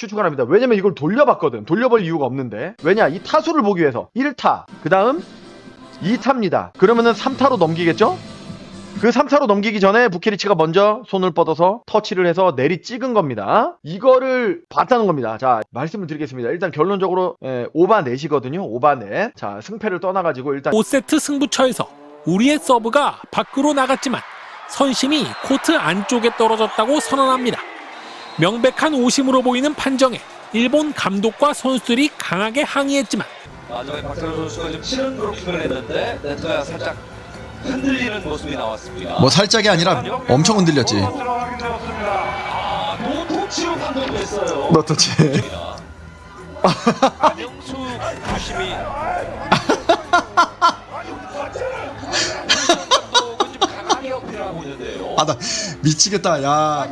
추측을 합니다. 왜냐면 이걸 돌려봤거든. 돌려볼 이유가 없는데. 왜냐? 이 타수를 보기 위해서 1타. 그 다음 2타입니다. 그러면은 3타로 넘기겠죠? 그 3타로 넘기기 전에 부케리치가 먼저 손을 뻗어서 터치를 해서 내리 찍은 겁니다. 이거를 봤다는 겁니다. 자, 말씀을 드리겠습니다. 일단 결론적으로 예, 오바넷이거든요. 오바넷. 자, 승패를 떠나가지고 일단 5세트 승부처에서 우리의 서브가 밖으로 나갔지만 선심이 코트 안쪽에 떨어졌다고 선언합니다. 명백한 오심으로 보이는 판정에 일본 감독과 선수들이 강하게 항의했지만 마지막에 박찬호 선수가 좀 치는 브로킹을 했는데 네트가 살짝 흔들리는 모습이 나왔습니다. 뭐 살짝이 아니라 엄청 흔들렸지. 아, 노토치로 판독을 했어요. 너 터치. 안영수 주심이 감독은 좀 강하게 어필하고 있는데요. 아 나 미치겠다. 야.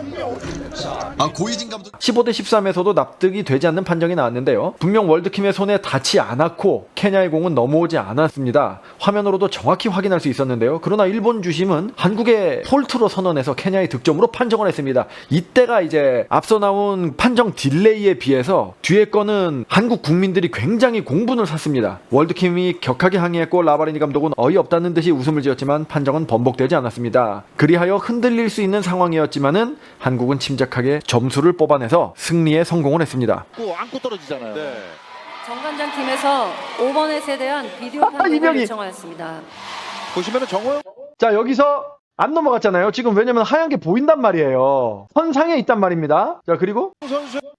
아 고이진 감독. 15대 13에서도 납득이 되지 않는 판정이 나왔는데요. 분명 월드킴의 손에 닿지 않았고 케냐의 공은 넘어오지 않았습니다. 화면으로도 정확히 확인할 수 있었는데요. 그러나 일본 주심은 한국의 폴트로 선언해서 케냐의 득점으로 판정을 했습니다. 이때가 이제 앞서 나온 판정 딜레이에 비해서 뒤에 거는 한국 국민들이 굉장히 공분을 샀습니다. 월드킴이 격하게 항의했고 라바리니 감독은 어이없다는 듯이 웃음을 지었지만 판정은 번복되지 않았습니다. 그리하여 흔들릴 수 있는 상황이었지만은 한국은 침착 하게 점수를 뽑아내서 승리에 성공을 했습니다. 안고 떨어지잖아요. 정관장 팀에서 5번에 대한 비디오 아, 판독을 이명희. 요청하였습니다. 보시면은 정호영 자 여기서 안 넘어갔잖아요. 지금 왜냐면 하얀 게 보인단 말이에요. 선상에 있단 말입니다. 자 그리고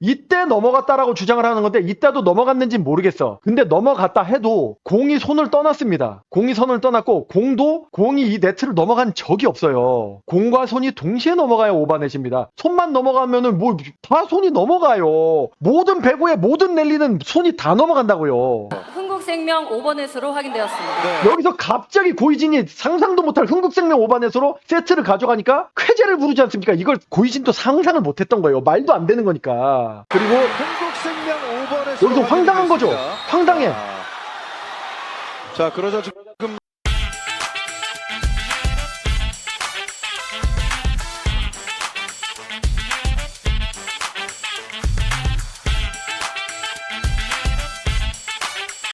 이때 넘어갔다라고 주장을 하는 건데 이때도 넘어갔는지 모르겠어. 근데 넘어갔다 해도 공이 손을 떠났습니다. 공이 손을 떠났고 공도 공이 이 네트를 넘어간 적이 없어요. 공과 손이 동시에 넘어가야 오바넷입니다. 손만 넘어가면은 뭐 다 손이 넘어가요. 모든 배구의 모든 랠리는 손이 다 넘어간다고요. 흥국생명 5번에서로 확인되었습니다. 네. 여기서 갑자기 고이진이 상상도 못할 흥국생명 오반에서로 세트를 가져가니까 쾌재를 부르지 않습니까? 이걸 고이진도 상상을 못했던 거예요. 말도 안 되는 거니까. 그리고 한국생명 5번에 여기서 황당한 거죠. 황당해. 자, 그러자 지금